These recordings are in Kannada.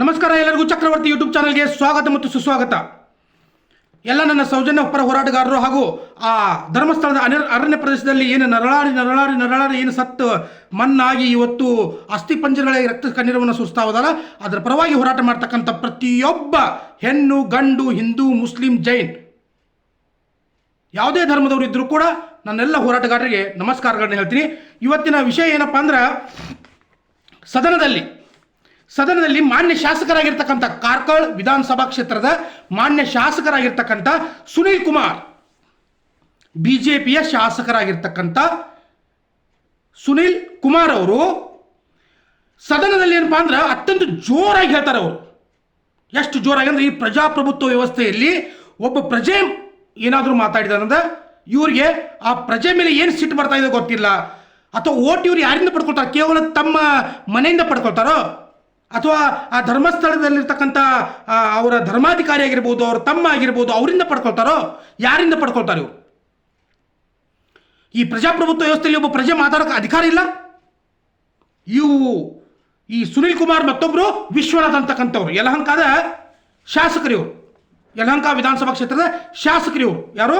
ನಮಸ್ಕಾರ ಎಲ್ಲರಿಗೂ ಚಕ್ರವರ್ತಿ ಯೂಟ್ಯೂಬ್ ಚಾನಲ್ಗೆ ಸ್ವಾಗತ ಮತ್ತು ಸುಸ್ವಾಗತ. ಎಲ್ಲ ನನ್ನ ಸೌಜನ್ಯ ಪರ ಹೋರಾಟಗಾರರು ಹಾಗೂ ಆ ಧರ್ಮಸ್ಥಳದ ಅರಣ್ಯ ಪ್ರದೇಶದಲ್ಲಿ ಏನು ನರಳಾಡಿ ನರಳಾಡಿ ನರಳಾಡಿ ಏನು ಸತ್ತು ಮಣ್ಣಾಗಿ ಇವತ್ತು ಅಸ್ಥಿ ಪಂಜರಗಳಿಗೆ ರಕ್ತ ಕಣ್ಣೀರವನ್ನು ಸುರಿಸ್ತಾ ಹೋದಾರ. ಅದರ ಪರವಾಗಿ ಹೋರಾಟ ಮಾಡ್ತಕ್ಕಂಥ ಪ್ರತಿಯೊಬ್ಬ ಹೆಣ್ಣು, ಗಂಡು, ಹಿಂದೂ, ಮುಸ್ಲಿಂ, ಜೈನ್. ಯಾವುದೇ ಧರ್ಮದವರು ಇದ್ದರೂ ಕೂಡ ನನ್ನೆಲ್ಲ ಹೋರಾಟಗಾರರಿಗೆ ನಮಸ್ಕಾರಗಳನ್ನ ಹೇಳ್ತೀನಿ. ಇವತ್ತಿನ ವಿಷಯ ಏನಪ್ಪ ಅಂದ್ರೆ, ಸದನದಲ್ಲಿ ಸದನದಲ್ಲಿ ಮಾನ್ಯ ಶಾಸಕರಾಗಿರ್ತಕ್ಕಂಥ ಕಾರ್ಕಳ ವಿಧಾನಸಭಾ ಕ್ಷೇತ್ರದ ಮಾನ್ಯ ಶಾಸಕರಾಗಿರ್ತಕ್ಕಂಥ ಸುನೀಲ್ ಕುಮಾರ್, ಬಿಜೆಪಿಯ ಶಾಸಕರಾಗಿರ್ತಕ್ಕಂಥ ಸುನೀಲ್ ಕುಮಾರ್ ಅವರು ಸದನದಲ್ಲಿ ಏನಪ್ಪಾ ಅಂದ್ರೆ ಅತ್ಯಂತ ಜೋರಾಗಿ ಹೇಳ್ತಾರೆ ಅವರು. ಎಷ್ಟು ಜೋರಾಗಿ ಅಂದ್ರೆ ಈ ಪ್ರಜಾಪ್ರಭುತ್ವ ವ್ಯವಸ್ಥೆಯಲ್ಲಿ ಒಬ್ಬ ಪ್ರಜೆ ಏನಾದರೂ ಮಾತಾಡಿದಾನಂದ್ರೆ ಇವರಿಗೆ ಆ ಪ್ರಜೆ ಮೇಲೆ ಏನು ಸಿಟ್ಟು ಬರ್ತಾ ಇದೆ ಗೊತ್ತಿಲ್ಲ. ಅಥವಾ ಓಟ್ ಇವ್ರು ಯಾರಿಂದ ಪಡ್ಕೊಳ್ತಾರೆ? ಕೇವಲ ತಮ್ಮ ಮನೆಯಿಂದ ಪಡ್ಕೊಳ್ತಾರೋ? ಅಥವಾ ಆ ಧರ್ಮಸ್ಥಳದಲ್ಲಿರ್ತಕ್ಕಂಥ ಅವರ ಧರ್ಮಾಧಿಕಾರಿ ಆಗಿರ್ಬೋದು, ಅವ್ರ ತಮ್ಮ ಆಗಿರ್ಬೋದು, ಅವರಿಂದ ಪಡ್ಕೊಳ್ತಾರೋ? ಯಾರಿಂದ ಪಡ್ಕೊಳ್ತಾರೆ ಇವರು? ಈ ಪ್ರಜಾಪ್ರಭುತ್ವ ವ್ಯವಸ್ಥೆಯಲ್ಲಿ ಒಬ್ಬ ಪ್ರಜೆ ಮಾತಾಡೋಕೆ ಅಧಿಕಾರ ಇಲ್ಲ? ಇವು ಈ ಸುನೀಲ್ ಕುಮಾರ್ ಮತ್ತೊಬ್ಬರು ವಿಶ್ವನಾಥ್ ಅಂತಕ್ಕಂಥವ್ರು. ಯಲಹಂಕಾದ ಶಾಸಕರು ಇವರು. ಯಲಹಂಕ ವಿಧಾನಸಭಾ ಕ್ಷೇತ್ರದ ಶಾಸಕರು ಇವರು. ಯಾರು?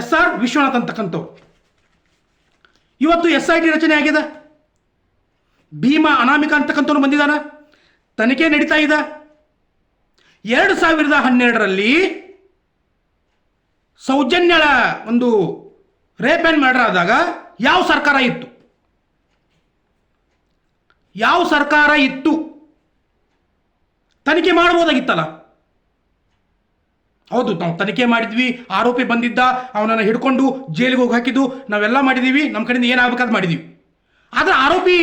ಎಸ್ ಆರ್ ವಿಶ್ವನಾಥ್ ಅಂತಕ್ಕಂಥವ್ರು. ಇವತ್ತು ಎಸ್ ಐ ಟಿ ರಚನೆ ಆಗಿದೆ. ಭೀಮಾ ಅನಾಮಿಕ ಅಂತಕ್ಕಂಥವ್ರು ಬಂದಿದ್ದಾನೆ. ತನಿಖೆ ನಡೀತಾ ಇದೆ. ಎರಡು ಸಾವಿರದ ಹನ್ನೆರಡರಲ್ಲಿ ಸೌಜನ್ಯಳ ಒಂದು ರೇಪ್ ಆ್ಯಂಡ್ ಮರ್ಡರ್ ಆದಾಗ ಯಾವ ಸರ್ಕಾರ ಇತ್ತು? ಯಾವ ಸರ್ಕಾರ ಇತ್ತು? ತನಿಖೆ ಮಾಡ್ಬೋದಾಗಿತ್ತಲ್ಲ? ಹೌದು, ನಾವು ತನಿಖೆ ಮಾಡಿದ್ವಿ, ಆರೋಪಿ ಬಂದಿದ್ದ, ಅವನನ್ನು ಹಿಡ್ಕೊಂಡು ಜೈಲಿಗೆ ಹೋಗಿ ಹಾಕಿದ್ದು, ನಾವೆಲ್ಲ ಮಾಡಿದ್ದೀವಿ ನಮ್ಮ ಕಡೆಯಿಂದ ಏನಾಗಬೇಕಾದ್ ಮಾಡಿದ್ದೀವಿ ಆದರೆ ಆರೋಪಿ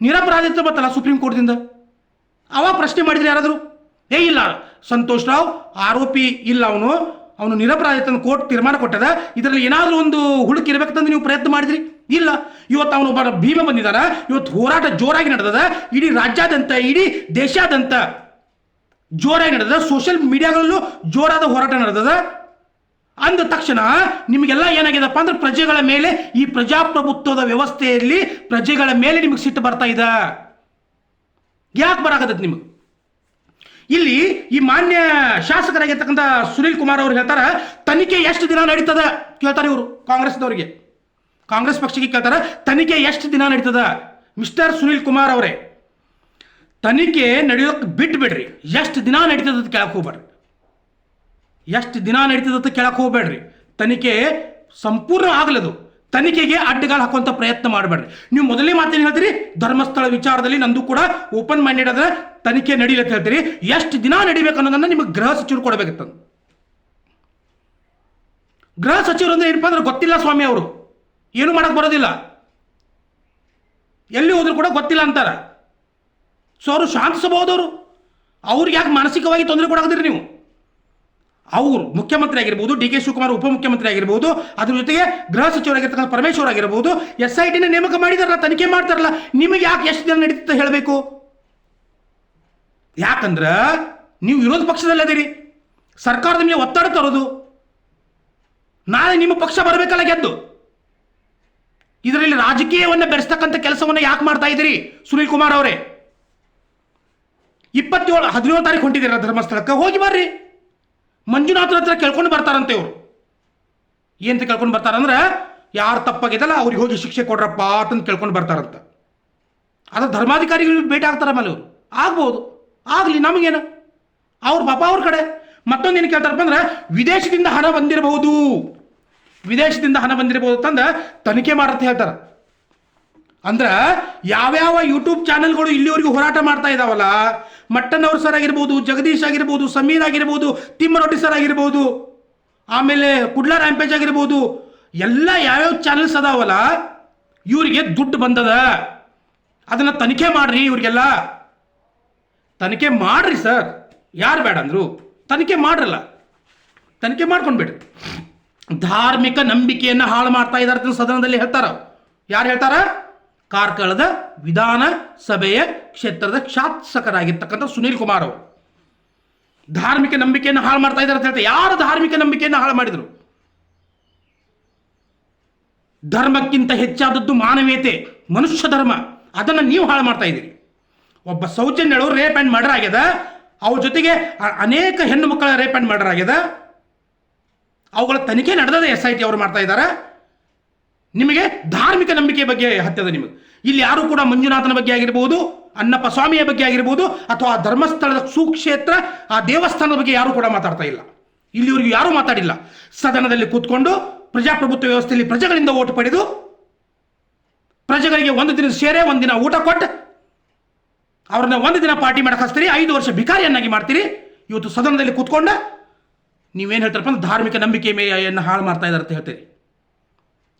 ನಿರಪರಾಧಿತ ಬತ್ತಲ್ಲ ಸುಪ್ರೀಂ ಕೋರ್ಟ್ದಿಂದ? ಅವಾಗ ಪ್ರಶ್ನೆ ಮಾಡಿದ್ರೆ ಯಾರಾದರೂ? ಏ, ಇಲ್ಲ. ಸಂತೋಷ್ ರಾವ್, ಆರೋಪಿ ಇಲ್ಲ ಅವನು. ಅವನು ನಿರಪರಾಧಿತನ ಕೋರ್ಟ್ ತೀರ್ಮಾನ ಕೊಟ್ಟದ. ಇದರಲ್ಲಿ ಏನಾದರೂ ಒಂದು ಹುಡುಕಿರ್ಬೇಕಂತಂದು ನೀವು ಪ್ರಯತ್ನ ಮಾಡಿದ್ರಿ? ಇಲ್ಲ. ಇವತ್ತು ಅವನು ಒಬ್ಬ ಭೀಮ ಬಂದಿದ್ದಾನ ಇವತ್ತು ಹೋರಾಟ ಜೋರಾಗಿ ನಡೆದದ. ಇಡೀ ರಾಜ್ಯಾದ್ಯಂತ, ಇಡೀ ದೇಶಾದ್ಯಂತ ಜೋರಾಗಿ ನಡೆದ ಸೋಷಿಯಲ್ ಮೀಡಿಯಾಗಳಲ್ಲೂ ಜೋರಾದ ಹೋರಾಟ ನಡೆದದ. ಅಂದ ತಕ್ಷಣ ನಿಮಗೆಲ್ಲ ಏನಾಗಿದೆಪ್ಪ ಅಂದ್ರೆ ಪ್ರಜೆಗಳ ಮೇಲೆ ಈ ಪ್ರಜಾಪ್ರಭುತ್ವದ ವ್ಯವಸ್ಥೆಯಲ್ಲಿ ಪ್ರಜೆಗಳ ಮೇಲೆ ನಿಮಗೆ ಸಿಟ್ಟು ಬರ್ತಾ ಇದೆ. ಯಾಕೆ ಬರಾಕತ್ತೈತಿ ನಿಮಗೆ? ಇಲ್ಲಿ ಈ ಮಾನ್ಯ ಶಾಸಕರಾಗಿರ್ತಕ್ಕಂಥ ಸುನೀಲ್ ಕುಮಾರ್ ಅವರು ಹೇಳ್ತಾರೆ, ತನಿಖೆ ಎಷ್ಟು ದಿನ ನಡೀತದ? ಕೇಳ್ತಾರೆ ಇವರು ಕಾಂಗ್ರೆಸ್ದವರಿಗೆ ಕಾಂಗ್ರೆಸ್ ಪಕ್ಷಕ್ಕೆ ಕೇಳ್ತಾರೆ, ತನಿಖೆ ಎಷ್ಟು ದಿನ ನಡೀತದ? ಮಿಸ್ಟರ್ ಸುನೀಲ್ ಕುಮಾರ್ ಅವರೇ, ತನಿಖೆ ನಡೆಯೋಕೆ ಬಿಟ್ಟು ಬಿಡ್ರಿ ಎಷ್ಟು ದಿನ ನಡೀತದ ಕೇಳಕ್ಕೆ ಹೋಗ್ಬೇಡ್ರಿ ಎಷ್ಟು ದಿನ ನಡೀತದ ಕೇಳಕ್ಕೆ ಹೋಗ್ಬೇಡ್ರಿ ತನಿಖೆ ಸಂಪೂರ್ಣ ಆಗಲದು. ತನಿಖೆಗೆ ಅಡ್ಡಗಾಲು ಹಾಕುವಂಥ ಪ್ರಯತ್ನ ಮಾಡಬೇಡ್ರಿ. ನೀವು ಮೊದಲೇ ಮಾತೇನು ಹೇಳ್ತೀರಿ, ಧರ್ಮಸ್ಥಳ ವಿಚಾರದಲ್ಲಿ ನಂದು ಕೂಡ ಓಪನ್ ಮೈಂಡೆಡ್ ಅದ ತನಿಖೆ ನಡೀಲಿ ಅಂತ ಹೇಳ್ತೀರಿ. ಎಷ್ಟು ದಿನ ನಡಿಬೇಕು ಅನ್ನೋದನ್ನ ನಿಮಗೆ ಗೃಹ ಸಚಿವರು ಕೊಡಬೇಕಿತ್ತು. ಗೃಹ ಸಚಿವರು ಅಂದ್ರೆ ಏನಪ್ಪ ಅಂದ್ರೆ ಗೊತ್ತಿಲ್ಲ ಸ್ವಾಮಿ ಅವರು. ಏನು ಮಾಡಕ್ ಬರೋದಿಲ್ಲ. ಎಲ್ಲಿ ಹೋದ್ರು ಕೂಡ ಗೊತ್ತಿಲ್ಲ ಅಂತಾರೆ. ಸೊ ಅವರು ಶಾಂತಿಸಬಹುದು ಅವರು ಅವ್ರಿಗೆ ಯಾಕೆ ಮಾನಸಿಕವಾಗಿ ತೊಂದರೆ ಕೊಡಾಕತ್ತೀರಿ ನೀವು? ಅವರು ಮುಖ್ಯಮಂತ್ರಿ ಆಗಿರ್ಬೋದು, ಡಿ ಕೆ ಶಿವಕುಮಾರ್ ಉಪಮುಖ್ಯಮಂತ್ರಿ ಆಗಿರ್ಬೋದು, ಅದ್ರ ಜೊತೆಗೆ ಗೃಹ ಸಚಿವರಾಗಿರ್ತಕ್ಕಂಥ ಪರಮೇಶ್ವರ್ ಆಗಿರ್ಬೋದು, ಎಸ್ ಐ ಟಿನ ನೇಮಕ ಮಾಡಿದಾರಲ್ಲ, ತನಿಖೆ ಮಾಡ್ತಾರಲ್ಲ, ನಿಮಗೆ ಯಾಕೆ ಎಷ್ಟು ದಿನ ನಡೀತದೆ ಹೇಳಬೇಕು? ಯಾಕಂದ್ರೆ ನೀವು ವಿರೋಧ ಪಕ್ಷದಲ್ಲಿ ಅದಿರಿ. ಸರ್ಕಾರದ ಮೇಲೆ ಒತ್ತಡ ತರೋದು. ನಾಳೆ ನಿಮ್ಮ ಪಕ್ಷ ಬರಬೇಕಲ್ಲ ಗೆದ್ದು. ಇದರಲ್ಲಿ ರಾಜಕೀಯವನ್ನು ಬೆರೆಸ್ತಕ್ಕಂಥ ಕೆಲಸವನ್ನು ಯಾಕೆ ಮಾಡ್ತಾ ಇದ್ದೀರಿ, ಸುನೀಲ್ ಕುಮಾರ್ ಅವರೇ? ಇಪ್ಪತ್ತೇಳು, ಹದಿನೇಳು ತಾರೀಕು ಹೊಂಟಿದ್ದೀರ ಧರ್ಮಸ್ಥಳಕ್ಕೆ, ಹೋಗಿ ಬರ್ರಿ ಮಂಜುನಾಥನ ಹತ್ರ ಕೇಳ್ಕೊಂಡು ಬರ್ತಾರಂತೆ ಇವರು. ಏನಂತ ಕೇಳ್ಕೊಂಡು ಬರ್ತಾರಂದ್ರೆ, ಯಾರು ತಪ್ಪಾಗಿದಲ್ಲ ಅವ್ರಿಗೆ ಹೋಗಿ ಶಿಕ್ಷೆ ಕೊಡ್ರಪ್ಪ ಅಂತ ಕೇಳ್ಕೊಂಡು ಬರ್ತಾರಂತ. ಅದ ಧರ್ಮಾಧಿಕಾರಿಗಳು ಭೇಟಿ ಆಗ್ತಾರೆ ಮೇಲೆ ಇವರು. ಆಗ್ಬೋದು. ಆಗಲಿ, ನಮಗೇನು? ಅವ್ರ ಪಾಪ ಅವ್ರ ಕಡೆ. ಮತ್ತೊಂದು ಏನು ಕೇಳ್ತಾರಪ್ಪ ಅಂದ್ರೆ, ವಿದೇಶದಿಂದ ಹಣ ಬಂದಿರಬಹುದು. ವಿದೇಶದಿಂದ ಹಣ ಬಂದಿರಬಹುದು ಅಂತಂದ್ರೆ, ತನಿಖೆ ಮಾಡ್ರಂತ ಹೇಳ್ತಾರೆ. ಅಂದ್ರೆ ಯಾವ್ಯಾವ ಯೂಟ್ಯೂಬ್ ಚಾನೆಲ್ಗಳು ಇಲ್ಲಿವರೆಗೂ ಹೋರಾಟ ಮಾಡ್ತಾ ಇದಾವಲ್ಲ, ಮಟ್ಟನ್ ಅವ್ರ ಸರ್ ಆಗಿರ್ಬೋದು, ಜಗದೀಶ್ ಆಗಿರ್ಬೋದು, ಸಮೀರ್ ಆಗಿರ್ಬೋದು ತಿಮ್ಮರೊಟ್ಟಿ ಸರ್ ಆಗಿರ್ಬೋದು, ಆಮೇಲೆ ಕುಡ್ಲ ರ್ಯಾಂಪೇಜ್ ಆಗಿರ್ಬೋದು, ಎಲ್ಲ ಯಾವ್ಯಾವ ಚಾನೆಲ್ಸ್ ಅದಾವಲ್ಲ, ಇವರಿಗೆ ದುಡ್ಡು ಬಂದದ. ಅದನ್ನ ತನಿಖೆ ಮಾಡ್ರಿ ಇವರಿಗೆಲ್ಲ. ತನಿಖೆ ಮಾಡ್ರಿ ಸರ್ ಯಾರು ಬೇಡ ಅಂದ್ರು. ತನಿಖೆ ಮಾಡ್ರಲ್ಲ. ತನಿಖೆ ಮಾಡ್ಕೊಂಡ್ಬಿಡ್ರಿ. ಧಾರ್ಮಿಕ ನಂಬಿಕೆಯನ್ನು ಹಾಳು ಮಾಡ್ತಾ ಇದ್ದಾರೆ ಸದನದಲ್ಲಿ ಹೇಳ್ತಾರ. ಯಾರು ಹೇಳ್ತಾರ? ಕಾರ್ಕಳದ ವಿಧಾನ ಸಭೆಯ ಕ್ಷೇತ್ರದ ಶಾಸಕರಾಗಿರ್ತಕ್ಕಂಥ ಸುನೀಲ್ ಕುಮಾರ್ ಅವರು. ಧಾರ್ಮಿಕ ನಂಬಿಕೆಯನ್ನು ಹಾಳು ಮಾಡ್ತಾ ಇದ್ದಾರೆ ಅಂತ ಹೇಳ್ತಾರೆ ಯಾರು ಧಾರ್ಮಿಕ ನಂಬಿಕೆಯನ್ನು ಹಾಳು ಮಾಡಿದರು? ಧರ್ಮಕ್ಕಿಂತ ಹೆಚ್ಚಾದದ್ದು ಮಾನವೀಯತೆ, ಮನುಷ್ಯ ಧರ್ಮ. ಅದನ್ನು ನೀವು ಹಾಳು ಮಾಡ್ತಾ ಇದ್ದೀರಿ. ಒಬ್ಬ ಸೌಜನ್ಯಳು ರೇಪ್ ಆ್ಯಂಡ್ ಮರ್ಡರ್ ಆಗ್ಯದ. ಅವ್ರ ಜೊತೆಗೆ ಅನೇಕ ಹೆಣ್ಣು ಮಕ್ಕಳ ರೇಪ್ ಆ್ಯಂಡ್ ಮರ್ಡರ್ ಆಗ್ಯದ. ಅವುಗಳ ತನಿಖೆ ನಡೆದದೆ ಎಸ್ ಐ ಟಿ ಅವರು ಮಾಡ್ತಾ ಇದ್ದಾರೆ. ನಿಮಗೆ ಧಾರ್ಮಿಕ ನಂಬಿಕೆ ಬಗ್ಗೆ ಹತ್ತದ ನಿಮಗೆ. ಇಲ್ಲಿ ಯಾರು ಕೂಡ ಮಂಜುನಾಥನ ಬಗ್ಗೆ ಆಗಿರ್ಬೋದು ಅನ್ನಪ್ಪ ಸ್ವಾಮಿಯ ಬಗ್ಗೆ ಆಗಿರ್ಬೋದು, ಅಥವಾ ಆ ಧರ್ಮಸ್ಥಳದ ಸುಕ್ಷೇತ್ರ, ಆ ದೇವಸ್ಥಾನದ ಬಗ್ಗೆ ಯಾರು ಕೂಡ ಮಾತಾಡ್ತಾ ಇಲ್ಲ. ಇಲ್ಲಿವರೆಗೂ ಯಾರೂ ಮಾತಾಡಿಲ್ಲ. ಸದನದಲ್ಲಿ ಕೂತ್ಕೊಂಡು ಪ್ರಜಾಪ್ರಭುತ್ವ ವ್ಯವಸ್ಥೆಯಲ್ಲಿ ಪ್ರಜೆಗಳಿಂದ ಓಟು ಪಡೆದು, ಪ್ರಜೆಗಳಿಗೆ ಒಂದು ದಿನ ಸೇರೆ, ಒಂದು ದಿನ ಊಟ ಕೊಟ್ಟು, ಅವ್ರನ್ನ ಒಂದು ದಿನ ಪಾರ್ಟಿ ಮಾಡಕ್ಕೆ ಹಚ್ತೀರಿ, ಐದು ವರ್ಷ ಭಿಕಾರಿಯನ್ನಾಗಿ ಮಾಡ್ತೀರಿ. ಇವತ್ತು ಸದನದಲ್ಲಿ ಕೂತ್ಕೊಂಡ, ನೀವೇನು ಹೇಳ್ತಾರಪ್ಪ ಅಂದ್ರೆ ಧಾರ್ಮಿಕ ನಂಬಿಕೆ ಮೇಯನ್ನು ಹಾಳು ಮಾಡ್ತಾ ಇದ್ದಾರೆ ಅಂತ ಹೇಳ್ತೀರಿ.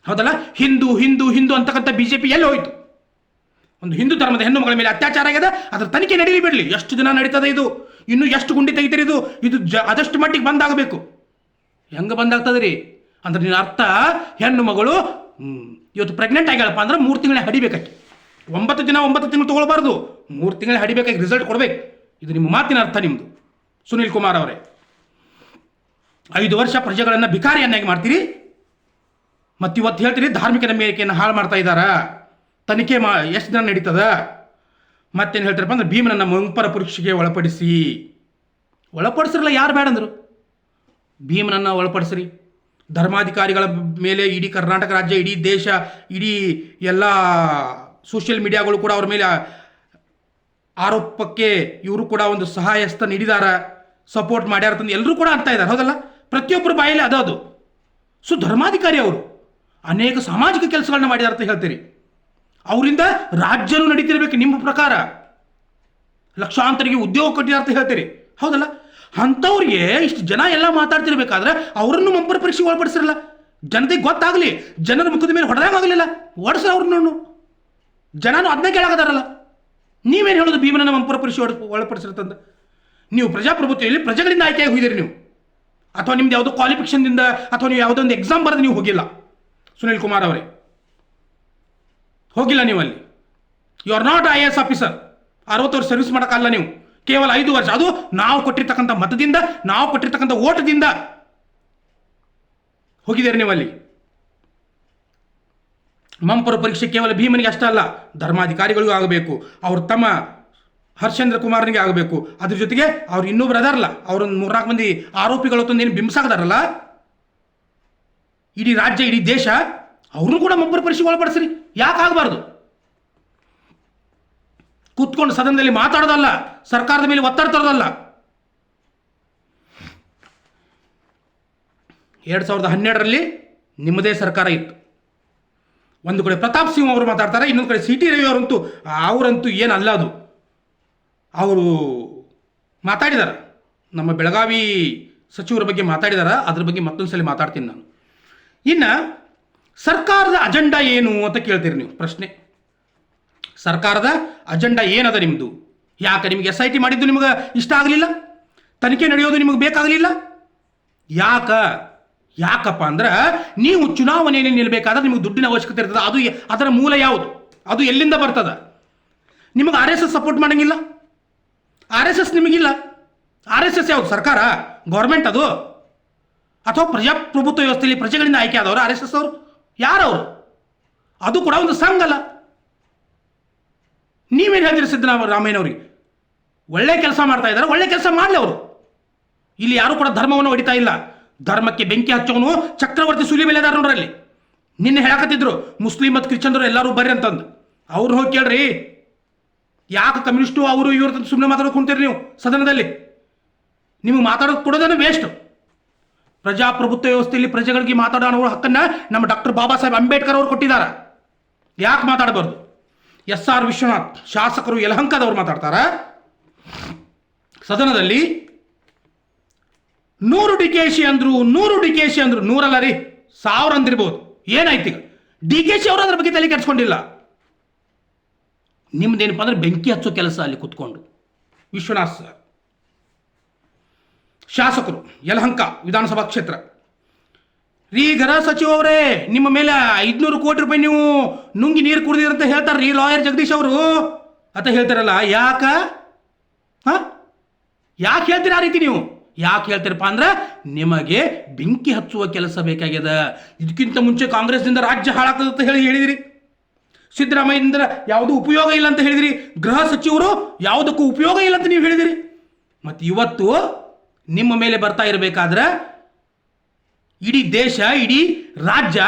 ಹೌದಲ್ಲ? ಹಿಂದೂ ಹಿಂದೂ ಹಿಂದೂ ಅಂತಕ್ಕಂಥ ಬಿ ಜೆ ಪಿ ಎಲ್ಲಿ ಹೋಯ್ತು? ಒಂದು ಹಿಂದೂ ಧರ್ಮದ ಹೆಣ್ಣು ಮಗಳ ಮೇಲೆ ಅತ್ಯಾಚಾರ ಆಗಿದೆ, ಅದರ ತನಿಖೆ ನಡೀಲಿ ಬಿಡಲಿ. ಎಷ್ಟು ದಿನ ನಡೀತದೆ ಇದು? ಇನ್ನು ಎಷ್ಟು ಗುಂಡಿ ತೆಗಿತೀರಿ ಇದು? ಇದು ಜ, ಅದಷ್ಟು ಮಟ್ಟಿಗೆ ಬಂದಾಗಬೇಕು. ಹೆಂಗೆ ಬಂದಾಗ್ತದೆ ರೀ? ಅಂದ್ರೆ ನಿನ್ನ ಅರ್ಥ ಹೆಣ್ಣು ಮಗಳು ಇವತ್ತು ಪ್ರೆಗ್ನೆಂಟ್ ಆಗ್ಯಾಳಪ್ಪ ಅಂದ್ರೆ ಮೂರು ತಿಂಗಳೇ ಹಡಿಬೇಕಕ್ಕೆ ಒಂಬತ್ತು ದಿನ ಒಂಬತ್ತು ತಿಂಗಳು ತೊಗೊಳ್ಬಾರ್ದು. ಮೂರು ತಿಂಗಳ ಹಡಿಬೇಕಾಗಿ ರಿಸಲ್ಟ್ ಕೊಡಬೇಕು. ಇದು ನಿಮ್ಮ ಮಾತಿನ ಅರ್ಥ ನಿಮ್ಮದು ಸುನಿಲ್ ಕುಮಾರ್ ಅವರೇ. ಐದು ವರ್ಷ ಪ್ರಜೆಗಳನ್ನು ಭಿಕಾರಿಯನ್ನಾಗಿ ಮಾಡ್ತೀರಿ? ಇವತ್ತು ಹೇಳ್ತೀರಿ ಧಾರ್ಮಿಕ ನಂಬಿಕೆಯನ್ನು ಹಾಳು ಮಾಡ್ತಾ ಇದ್ದಾರಾ? ತನಿಖೆ ಮಾ, ಎಷ್ಟು ದಿನ ನಡೀತದ? ಮತ್ತೇನು ಹೇಳ್ತಾರಪ್ಪ ಅಂದ್ರೆ ಭೀಮನನ್ನ ಮುಂಪರ ಪರೀಕ್ಷೆಗೆ ಒಳಪಡಿಸಿ. ಒಳಪಡಿಸಿರಲ್ಲ ಯಾರು ಬೇಡಂದ್ರು ಭೀಮನನ್ನು ಒಳಪಡಿಸ್ರಿ. ಧರ್ಮಾಧಿಕಾರಿಗಳ ಮೇಲೆ ಇಡೀ ಕರ್ನಾಟಕ ರಾಜ್ಯ, ಇಡೀ ದೇಶ, ಇಡೀ ಎಲ್ಲ ಸೋಷಿಯಲ್ ಮೀಡಿಯಾಗಳು ಕೂಡ ಅವ್ರ ಮೇಲೆ ಆರೋಪಕ್ಕೆ ಇವರು ಕೂಡ ಒಂದು ಸಹಾಯಸ್ತ ನೀಡಿದಾರ ಸಪೋರ್ಟ್ ಮಾಡ್ಯಾರ ತಂದು ಎಲ್ಲರೂ ಕೂಡ ಅಂತ ಇದ್ದಾರೆ ಹೌದಲ್ಲ? ಪ್ರತಿಯೊಬ್ಬರು ಬಾಯಲ್ಲಿ ಅದು ಸೊ ಧರ್ಮಾಧಿಕಾರಿ ಅವರು ಅನೇಕ ಸಾಮಾಜಿಕ ಕೆಲಸಗಳನ್ನ ಮಾಡಿದಾರೆ ಅಂತ ಹೇಳ್ತೀರಿ. ಅವರಿಂದ ರಾಜ್ಯನೂ ನಡೀತಿರ್ಬೇಕು ನಿಮ್ಮ ಪ್ರಕಾರ. ಲಕ್ಷಾಂತರಿಗೆ ಉದ್ಯೋಗ ಕೊಟ್ಟಿದ್ದಾರೆ ಅಂತ ಹೇಳ್ತೀರಿ. ಹೌದಲ್ಲ? ಅಂಥವ್ರಿಗೆ ಇಷ್ಟು ಜನ ಎಲ್ಲ ಮಾತಾಡ್ತಿರ್ಬೇಕಾದ್ರೆ ಅವರನ್ನು ಮಂಪರ ಪರೀಕ್ಷೆಗೆ ಒಳಪಡಿಸಿರಲ್ಲ. ಜನತೆಗೆ ಗೊತ್ತಾಗಲಿ, ಜನರ ಮುಖದ ಮೇಲೆ ಹೊಡೆದಾಗಲಿಲ್ಲ ಓಡಿಸ್ರ ಅವ್ರನ್ನು ಜನನು ಅದನ್ನೇ ಕೇಳಾಗದಾರಲ್ಲ ನೀವೇನು ಹೇಳೋದು ಭೀಮನ ಮಂಪರ ಪರೀಕ್ಷೆ ಒಳ ಒಳಪಡಿಸಿರ್ತಂದ ನೀವು ಪ್ರಜಾಪ್ರಭುತ್ವದಲ್ಲಿ ಪ್ರಜೆಗಳಿಂದ ಆಯ್ಕೆಯಾಗಿ ಹೋಗಿದ್ದೀರಿ ನೀವು. ಅಥವಾ ನಿಮ್ದು ಯಾವುದೋ ಕ್ವಾಲಿಫಿಕೇಷನ್ದಿಂದ ಅಥವಾ ನೀವು ಯಾವುದೋ ಒಂದು ಎಕ್ಸಾಮ್ ಬರೆದು ನೀವು ಹೋಗಿಲ್ಲ. ಸುನಿಲ್ ಕುಮಾರ್ ಅವರೇ. ಹೋಗಿಲ್ಲ ನೀವು ಅಲ್ಲಿ. You are not I S officer ಅರವತ್ತು ವರ್ಷ ಸರ್ವಿಸ್ ಮಾಡೋಕ್ಕಲ್ಲ ನೀವು. ಕೇವಲ ಐದು ವರ್ಷ. ಅದು ನಾವು ಕೊಟ್ಟಿರ್ತಕ್ಕಂಥ ಮತದಿಂದ, ನಾವು ಕೊಟ್ಟಿರ್ತಕ್ಕಂಥ ಓಟದಿಂದ ಹೋಗಿದ್ದೀರಿ ನೀವು ಅಲ್ಲಿ. ಮಂಪರ ಪರೀಕ್ಷೆ ಕೇವಲ ಭೀಮನಿಗೆ ಅಷ್ಟೇ ಅಲ್ಲ, ಧರ್ಮಾಧಿಕಾರಿಗಳಿಗೂ ಆಗಬೇಕು. ಅವ್ರ ತಮ್ಮ ಹರ್ಷೇಂದ್ರ ಕುಮಾರನಿಗೆ ಆಗಬೇಕು. ಅದ್ರ ಜೊತೆಗೆ ಅವ್ರು ಇನ್ನೊಬ್ರು ಅದಾರಲ್ಲ ಅವ್ರೊಂದು ಮೂರ್ನಾಲ್ಕು ಮಂದಿ ಆರೋಪಿಗಳು ಏನು ಬಿಂಬಿಸಾಕದಾರಲ್ಲ ಇಡೀ ರಾಜ್ಯ, ಇಡೀ ದೇಶ, ಅವ್ರನ್ನೂ ಕೂಡ ಮಂಪರ ಪರೀಕ್ಷೆಗೆ ಒಳಪಡಿಸ್ರಿ. ಯಾಕೆ ಆಗಬಾರ್ದು ಕೂತ್ಕೊಂಡು ಸದನದಲ್ಲಿ ಮಾತಾಡೋದಲ್ಲ, ಸರ್ಕಾರದ ಮೇಲೆ ಒತ್ತಡ ತರೋದಲ್ಲ. ಎರಡು ಸಾವಿರದ ಹನ್ನೆರಡರಲ್ಲಿ ನಿಮ್ಮದೇ ಸರ್ಕಾರ ಇತ್ತು. ಒಂದು ಕಡೆ ಪ್ರತಾಪ್ ಸಿಂಗ್ ಅವರು ಮಾತಾಡ್ತಾರೆ, ಇನ್ನೊಂದು ಕಡೆ ಸಿ ಟಿ ರವಿ ಅವರಂತೂ ಅವರಂತೂ ಏನಲ್ಲ ಅದು. ಅವರು ಮಾತಾಡಿದ್ದಾರೆ ನಮ್ಮ ಬೆಳಗಾವಿ ಸಚಿವರ ಬಗ್ಗೆ ಮಾತಾಡಿದಾರ, ಅದ್ರ ಬಗ್ಗೆ ಮತ್ತೊಂದು ಸಲ ಮಾತಾಡ್ತೀನಿ ನಾನು. ಇನ್ನು ಸರ್ಕಾರದ ಅಜೆಂಡಾ ಏನು ಅಂತ ಕೇಳ್ತೀರಿ ನೀವು? ಪ್ರಶ್ನೆ. ಸರ್ಕಾರದ ಅಜೆಂಡಾ ಏನದ ನಿಮ್ಮದು ಯಾಕೆ ನಿಮಗೆ ಎಸ್ ಐ ಟಿ ಮಾಡಿದ್ದು ನಿಮಗೆ ಇಷ್ಟ ಆಗಲಿಲ್ಲ? ತನಿಖೆ ನಡೆಯೋದು ನಿಮಗೆ ಬೇಕಾಗಲಿಲ್ಲ? ಯಾಕ? ಯಾಕಪ್ಪ ಅಂದ್ರೆ ನೀವು ಚುನಾವಣೆಯಲ್ಲಿ ನಿಲ್ಲಬೇಕಾದ್ರೆ ನಿಮಗೆ ದುಡ್ಡಿನ ಅವಶ್ಯಕತೆ ಇರ್ತದೆ. ಅದು ಅದರ ಮೂಲ ಯಾವುದು? ಅದು ಎಲ್ಲಿಂದ ಬರ್ತದ? ನಿಮಗೆ ಆರ್ ಎಸ್ ಎಸ್ ಸಪೋರ್ಟ್ ಮಾಡಂಗಿಲ್ಲ? ಆರ್ ಎಸ್ ಎಸ್ ನಿಮಗಿಲ್ಲ? ಆರ್ ಎಸ್ ಎಸ್ ಯಾವುದು, ಸರ್ಕಾರ? ಗೌರ್ಮೆಂಟ್ ಅದು? ಅಥವಾ ಪ್ರಜಾಪ್ರಭುತ್ವ ವ್ಯವಸ್ಥೆಯಲ್ಲಿ ಪ್ರಜೆಗಳಿಂದ ಆಯ್ಕೆ ಆದವರು ಆರ್ ಎಸ್ ಎಸ್ ಅವರು? ಯಾರವರು ಅದು ಕೂಡ ಒಂದು ಸಂಘ ಅಲ್ಲ ನೀವೇನು ಹೇಳ್ತೀರಿ ಸಿದ್ದರಾಮ ರಾಮಯ್ಯನವ್ರಿಗೆ? ಒಳ್ಳೆ ಕೆಲಸ ಮಾಡ್ತಾ ಇದ್ದಾರೆ, ಒಳ್ಳೆ ಕೆಲಸ ಮಾಡಲಿ ಅವರು. ಇಲ್ಲಿ ಯಾರು ಕೂಡ ಧರ್ಮವನ್ನು ಹೊಡಿತಾ ಇಲ್ಲ. ಧರ್ಮಕ್ಕೆ ಬೆಂಕಿ ಹಚ್ಚೋನು ಚಕ್ರವರ್ತಿ ಸುಲಿ ಸುಲಿಬೆಲೆದಾರ ನೋಡ್ರಲ್ಲಿ ನಿನ್ನೆ ಹೇಳಕತ್ತಿದ್ರು, ಮುಸ್ಲಿಂ ಮತ್ತು ಕ್ರಿಶ್ಚಿಯನ್ರು ಎಲ್ಲರೂ ಬರ್ರಿ ಅಂತಂದು. ಅವ್ರು ಹೋಗಿ ಕೇಳ್ರಿ. ಯಾಕೆ ಕಮ್ಯುನಿಸ್ಟು ಅವರು ಇವರು ಸುಮ್ಮನೆ ಮಾತಾಡೋಕೆ ಕುಂತೀರಿ ನೀವು ಸದನದಲ್ಲಿ? ನಿಮಗೆ ಮಾತಾಡೋದು ಕೊಡೋದನ್ನು ವೇಸ್ಟ್ ಪ್ರಜಾಪ್ರಭುತ್ವ ವ್ಯವಸ್ಥೆಯಲ್ಲಿ ಪ್ರಜೆಗಳಿಗೆ ಮಾತಾಡೋಣ ಹಕ್ಕನ್ನು ನಮ್ಮ ಡಾಕ್ಟರ್ ಬಾಬಾ ಸಾಹೇಬ್ ಅಂಬೇಡ್ಕರ್ ಅವರು ಕೊಟ್ಟಿದ್ದಾರೆ. ಯಾಕೆ ಮಾತಾಡಬಾರ್ದು? ಎಸ್ ಆರ್ ವಿಶ್ವನಾಥ್ ಶಾಸಕರು ಯಲಹಂಕದವ್ರು ಮಾತಾಡ್ತಾರ. ಸದನದಲ್ಲಿ ನೂರು ಡಿ ಕೆ ಶಿ ಅಂದ್ರು ನೂರು ಡಿ ಕೆ ಶಿ ಅಂದ್ರು ನೂರಲ್ಲ ರೀ, ಸಾವಿರ ಅಂದಿರ್ಬೋದು. ಏನಾಯ್ತು ಈಗ? ಡಿ ಕೆ ಶಿ ಅವರು ಅದ್ರ ಬಗ್ಗೆ ತಲೆ ಕೆಡ್ಸ್ಕೊಂಡಿಲ್ಲ. ನಿಮ್ದೇನಪ್ಪ ಅಂದ್ರೆ ಬೆಂಕಿ ಹಚ್ಚೋ ಕೆಲಸ ಅಲ್ಲಿ ಕುತ್ಕೊಂಡು. ವಿಶ್ವನಾಥ್ ಸರ್. ಶಾಸಕರು, ಯಲಹಂಕ ವಿಧಾನಸಭಾ ಕ್ಷೇತ್ರ. ರೀ ಗೃಹ ಸಚಿವರೇ, ನಿಮ್ಮ ಮೇಲೆ ಐದುನೂರು ಕೋಟಿ ರೂಪಾಯಿ ನೀವು ನುಂಗಿ ನೀರು ಕುಡಿದಿರ ಅಂತ ಹೇಳ್ತಾರೆ ರೀ ಲಾಯರ್ ಜಗದೀಶ್ ಅವರು. ಅಂತ ಹೇಳ್ತಾರಲ್ಲ, ಯಾಕ? ಹಾ? ಯಾಕೆ ಹೇಳ್ತೀರಾ ಆ ರೀತಿ ನೀವು? ಯಾಕೆ ಹೇಳ್ತೀರಪ್ಪ ಅಂದ್ರೆ ನಿಮಗೆ ಬೆಂಕಿ ಹಚ್ಚುವ ಕೆಲಸ ಬೇಕಾಗ್ಯದ. ಇದಕ್ಕಿಂತ ಮುಂಚೆ ಕಾಂಗ್ರೆಸ್ನಿಂದ ರಾಜ್ಯ ಹಾಳಾಗ್ತದೆ ಅಂತ ಹೇಳಿ ಹೇಳಿದಿರಿ. ಸಿದ್ದರಾಮಯ್ಯದಿಂದ ಯಾವುದು ಉಪಯೋಗ ಇಲ್ಲ ಅಂತ ಹೇಳಿದಿರಿ. ಗೃಹ ಸಚಿವರು ಯಾವುದಕ್ಕೂ ಉಪಯೋಗ ಇಲ್ಲ ಅಂತ ನೀವು ಹೇಳಿದಿರಿ. ಮತ್ತು ಇವತ್ತು ನಿಮ್ಮ ಮೇಲೆ ಬರ್ತಾ ಇರಬೇಕಾದ್ರೆ ಇಡೀ ದೇಶ, ಇಡೀ ರಾಜ್ಯ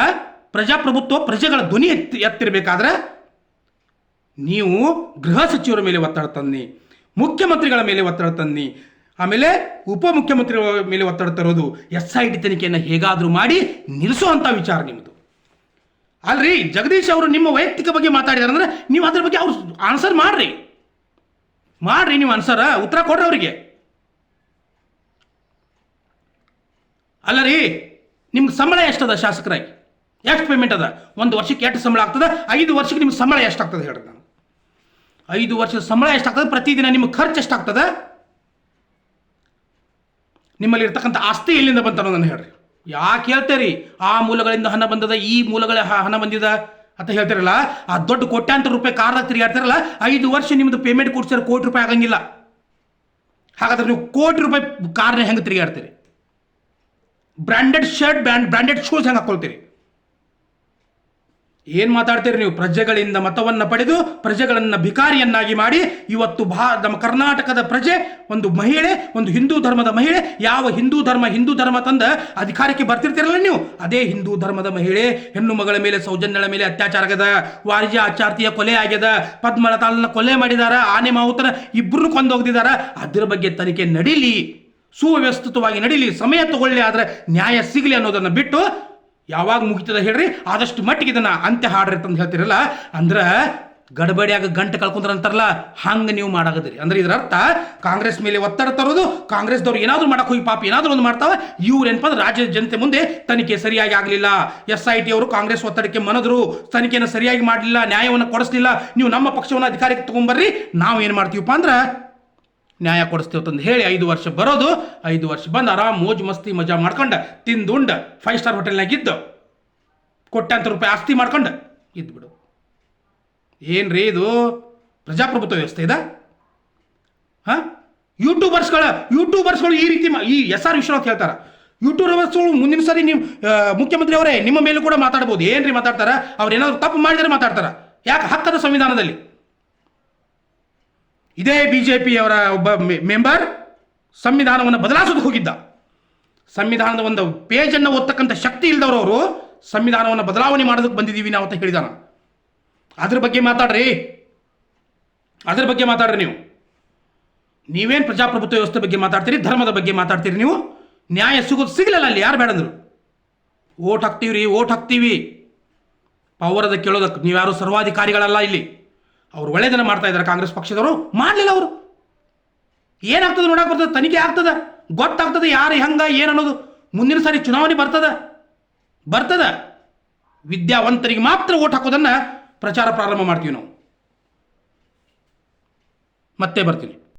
ಪ್ರಜಾಪ್ರಭುತ್ವ, ಪ್ರಜೆಗಳ ಧ್ವನಿ ಎತ್ತಿ, ಎತ್ತಿರಬೇಕಾದ್ರೆ ನೀವು ಗೃಹ ಸಚಿವರ ಮೇಲೆ ಒತ್ತಡ ತನ್ನಿ, ಮುಖ್ಯಮಂತ್ರಿಗಳ ಮೇಲೆ ಒತ್ತಡ ತನ್ನಿ, ಆಮೇಲೆ ಉಪಮುಖ್ಯಮಂತ್ರಿಗಳ ಮೇಲೆ ಒತ್ತಡ ತರೋದು ಎಸ್ ಐ ಟಿ ತನಿಖೆಯನ್ನು ಹೇಗಾದರೂ ಮಾಡಿ ನಿಲ್ಲಿಸುವಂಥ ವಿಚಾರ ನಿಮ್ಮದು ಅಲ್ರಿ, ಜಗದೀಶ್ ಅವರು ನಿಮ್ಮ ವೈಯಕ್ತಿಕ ಬಗ್ಗೆ ಮಾತಾಡಿದಾರೆ ಅಂದ್ರೆ ನೀವು ಅದ್ರ ಬಗ್ಗೆ ಅವ್ರು ಆನ್ಸರ್ ಮಾಡ್ರಿ. ಮಾಡ್ರಿ ನೀವು ಆನ್ಸರ್ ಉತ್ತರ ಕೊಡ್ರಿ ಅವರಿಗೆ. ಅಲ್ಲ ರೀ, ನಿಮ್ಗೆ ಸಂಬಳ ಎಷ್ಟದ ಶಾಸಕರಾಗಿ? ಎಷ್ಟು ಪೇಮೆಂಟ್ ಅದ? ಒಂದು ವರ್ಷಕ್ಕೆ ಎಷ್ಟು ಸಂಬಳ ಆಗ್ತದೆ? ಐದು ವರ್ಷಕ್ಕೆ ನಿಮ್ಗೆ ಸಂಬಳ ಎಷ್ಟಾಗ್ತದೆ ಹೇಳ್ರಿ ನಾನು. ಐದು ವರ್ಷದ ಸಂಬಳ ಎಷ್ಟಾಗ್ತದೆ ಪ್ರತಿದಿನ ನಿಮ್ಗೆ ಖರ್ಚು ಎಷ್ಟಾಗ್ತದೆ ನಿಮ್ಮಲ್ಲಿ ಇರ್ತಕ್ಕಂಥ ಆಸ್ತಿ ಎಲ್ಲಿಂದ ಬಂತ ನಾನು ಹೇಳ್ರಿ. ಯಾಕೆ ಹೇಳ್ತೇರಿ? ಆ ಮೂಲಗಳಿಂದ ಹಣ ಬಂದದ, ಈ ಮೂಲಗಳ ಹಣ ಬಂದಿದ ಅಂತ ಹೇಳ್ತಿರಲ್ಲ, ಆ ದೊಡ್ಡ ಕೋಟ್ಯಾಂತರ ರೂಪಾಯಿ ಕಾರ್ದಾಗ ತಿರುಗಾಡ್ತಿರಲ್ಲ, ಐದು ವರ್ಷ ನಿಮ್ಮದು ಪೇಮೆಂಟ್ ಕೊಡ್ಸಿದ್ರೆ ಕೋಟಿ ರೂಪಾಯಿ ಆಗಂಗಿಲ್ಲ. ಹಾಗಾದ್ರೆ ನೀವು ಕೋಟಿ ರೂಪಾಯಿ ಕಾರ್ನ ಹೆಂಗೆ ತಿರುಗಾಡ್ತೀರಿ? Branded shirt, brand branded shoes ಹೆಂಗೆ ಹಾಕೊಳ್ತೀರಿ? ಏನು ಮಾತಾಡ್ತೀರಿ ನೀವು? ಪ್ರಜೆಗಳಿಂದ ಮತವನ್ನ ಪಡೆದು, ಪ್ರಜೆಗಳನ್ನು ಭಿಕಾರಿಯನ್ನಾಗಿ ಮಾಡಿ, ಇವತ್ತು ಭಾ ನಮ್ಮ ಕರ್ನಾಟಕದ ಪ್ರಜೆ, ಒಂದು ಮಹಿಳೆ, ಒಂದು ಹಿಂದೂ ಧರ್ಮದ ಮಹಿಳೆ, ಯಾವ ಹಿಂದೂ ಧರ್ಮ ಹಿಂದೂ ಧರ್ಮ ತಂದ ಅಧಿಕಾರಕ್ಕೆ ಬರ್ತಿರ್ತೀರಲ್ಲ ನೀವು? ಅದೇ ಹಿಂದೂ ಧರ್ಮದ ಮಹಿಳೆ, ಹೆಣ್ಣು ಮಗಳ ಮೇಲೆ ಸೌಜನ್ಯಗಳ ಮೇಲೆ ಅತ್ಯಾಚಾರ ಆಗದ ವಾರಿಜ ಆಚಾರ್ತಿಯ ಕೊಲೆ ಆಗ್ಯದ, ಪದ್ಮಲತಾಳನ್ನ ಕೊಲೆ ಮಾಡಿದಾರ, ಆನೆ ಮಾವುತನ ಕೊಂದು ಕೊಂದೋಗ್ದಿದಾರ ಅದ್ರ ಬಗ್ಗೆ ತನಿಖೆ ನಡೀಲಿ. ಸುವ್ಯವಸ್ಥಿತವಾಗಿ ನಡೀಲಿ, ಸಮಯ ತಗೊಳ್ಳಿ, ಆದ್ರೆ ನ್ಯಾಯ ಸಿಗಲಿ ಅನ್ನೋದನ್ನ ಬಿಟ್ಟು ಯಾವಾಗ ಮುಗಿತದ ಹೇಳ್ರಿ? ಆದಷ್ಟು ಮಟ್ಟಿಗೆ ಇದನ್ನ ಅಂತ್ಯ ಹಾಡ್ರಿ ಅಂತ ಹೇಳ್ತಿರಲ್ಲ, ಅಂದ್ರ ಗಡಬಡಿಯಾಗ ಗಂಟೆ ಕಳ್ಕೊಂಡ್ರ ಅಂತಾರಲ್ಲ, ಹಂಗೆ ನೀವು ಮಾಡಾಗದ್ರಿ. ಅಂದ್ರೆ ಇದರ ಅರ್ಥ, ಕಾಂಗ್ರೆಸ್ ಮೇಲೆ ಒತ್ತಡ ತರೋದು, ಕಾಂಗ್ರೆಸ್ದವ್ರು ಏನಾದರೂ ಮಾಡಕ್ಕೆ ಹೋಗಿ ಪಾಪ ಏನಾದರೂ ಒಂದು ಮಾಡ್ತಾವ, ಇವ್ರು ಏನಪ್ಪ ರಾಜ್ಯದ ಜನತೆ ಮುಂದೆ ತನಿಖೆ ಸರಿಯಾಗಿ ಆಗಲಿಲ್ಲ. ಎಸ್ ಐ ಟಿ ಅವರು ಕಾಂಗ್ರೆಸ್ ಒತ್ತಡಕ್ಕೆ ಮನದ್ರು, ತನಿಖೆಯನ್ನು ಸರಿಯಾಗಿ ಮಾಡಲಿಲ್ಲ, ನ್ಯಾಯವನ್ನು ಕೊಡಿಸ್ಲಿಲ್ಲ, ನೀವು ನಮ್ಮ ಪಕ್ಷವನ್ನು ಅಧಿಕಾರಕ್ಕೆ ತಗೊಂಬರ್ರಿ ನಾವು ಏನು ಮಾಡ್ತೀವಪ್ಪ ಅಂದ್ರೆ ನ್ಯಾಯ ಕೊಡಿಸ್ತೇವೆ ಹೇಳಿ ಐದು ವರ್ಷ ಬರೋದು, ಐದು ವರ್ಷ ಬಂದು ಆರಾಮ್ ಮೋಜು ಮಸ್ತಿ ಮಜಾ ಮಾಡ್ಕೊಂಡು, ತಿಂದುಂಡ ಫೈವ್ ಸ್ಟಾರ್ ಹೋಟೆಲ್ನಾಗ ಇದ್ದು ಕೊಟ್ಟಂತ ರೂಪಾಯಿ ಆಸ್ತಿ ಮಾಡ್ಕೊಂಡು ಇದ್ಬಿಡು ಏನ್ರಿ ಇದು? ಪ್ರಜಾಪ್ರಭುತ್ವ ವ್ಯವಸ್ಥೆ ಇದೆ? ಹಾಂ? ಯೂಟ್ಯೂಬರ್ಸ್ಗಳ ಯೂಟ್ಯೂಬರ್ಸ್ಗಳು ಈ ರೀತಿ ಈ ಎಸ್ ಆರ್ ವಿಶ್ವನಾಥ್ ಹೇಳ್ತಾರೆ. ಯೂಟ್ಯೂಬರ್ಸ್ಗಳು ಮುಂದಿನ ಸರಿ ನೀವು ಮುಖ್ಯಮಂತ್ರಿ ಅವರೇ ನಿಮ್ಮ ಮೇಲೂ ಕೂಡ ಮಾತಾಡ್ಬೋದು. ಏನ್ರಿ ಮಾತಾಡ್ತಾರೆ? ಅವ್ರು ಏನಾದರೂ ತಪ್ಪು ಮಾಡಿದರೆ ಮಾತಾಡ್ತಾರೆ. ಯಾಕೆ? ಹಕ್ಕದ ಸಂವಿಧಾನದಲ್ಲಿ. ಇದೇ ಬಿ ಜೆ ಪಿಯವರ ಒಬ್ಬ ಮೆಂಬರ್ ಸಂವಿಧಾನವನ್ನು ಬದಲಾಯಿಸೋದು ಹೋಗಿದ್ದ. ಸಂವಿಧಾನದ ಒಂದು ಪೇಜನ್ನು ಓದ್ತಕ್ಕಂಥ ಶಕ್ತಿ ಇಲ್ದವರು ಅವರು ಸಂವಿಧಾನವನ್ನು ಬದಲಾವಣೆ ಮಾಡೋದಕ್ಕೆ ಬಂದಿದ್ದೀವಿ ನಾವು ಅಂತ ಹೇಳಿದಾನ. ಅದ್ರ ಬಗ್ಗೆ ಮಾತಾಡ್ರಿ. ಅದ್ರ ಬಗ್ಗೆ ಮಾತಾಡ್ರಿ ನೀವು. ನೀವೇನು ಪ್ರಜಾಪ್ರಭುತ್ವ ವ್ಯವಸ್ಥೆ ಬಗ್ಗೆ ಮಾತಾಡ್ತೀರಿ, ಧರ್ಮದ ಬಗ್ಗೆ ಮಾತಾಡ್ತೀರಿ ನೀವು? ನ್ಯಾಯ ಸಿಗೋದು ಸಿಗಲಿಲ್ಲ ಅಲ್ಲಿ, ಯಾರು ಬೇಡಂದ್ರು? ಓಟ್ ಹಾಕ್ತೀವಿ ರೀ ಓಟ್ ಹಾಕ್ತೀವಿ. ಪವರದ ಕೇಳೋದಕ್ಕೆ ನೀವ್ಯಾರು ಸರ್ವಾಧಿಕಾರಿಗಳಲ್ಲ ಇಲ್ಲಿ? ಅವ್ರು ಒಳ್ಳೆಯದನ್ನ ಮಾಡ್ತಾ ಇದ್ದಾರೆ ಕಾಂಗ್ರೆಸ್ ಪಕ್ಷದವರು. ಮಾಡಲಿಲ್ಲ ಅವರು. ಏನಾಗ್ತದೆ ನೋಡಕ್ಕೆ ಬರ್ತದೆ ತನಿಖೆ ಆಗ್ತದೆ. ಗೊತ್ತಾಗ್ತದೆ ಯಾರು ಹೆಂಗ, ಏನು ಮುಂದಿನ ಸಾರಿ ಚುನಾವಣೆ ಬರ್ತದ. ಬರ್ತದ. ವಿದ್ಯಾವಂತರಿಗೆ ಮಾತ್ರ ಓಟ್ ಹಾಕೋದನ್ನ ಪ್ರಚಾರ ಪ್ರಾರಂಭ ಮಾಡ್ತೀವಿ ನಾವು. ಮತ್ತೆ ಬರ್ತೀನಿ.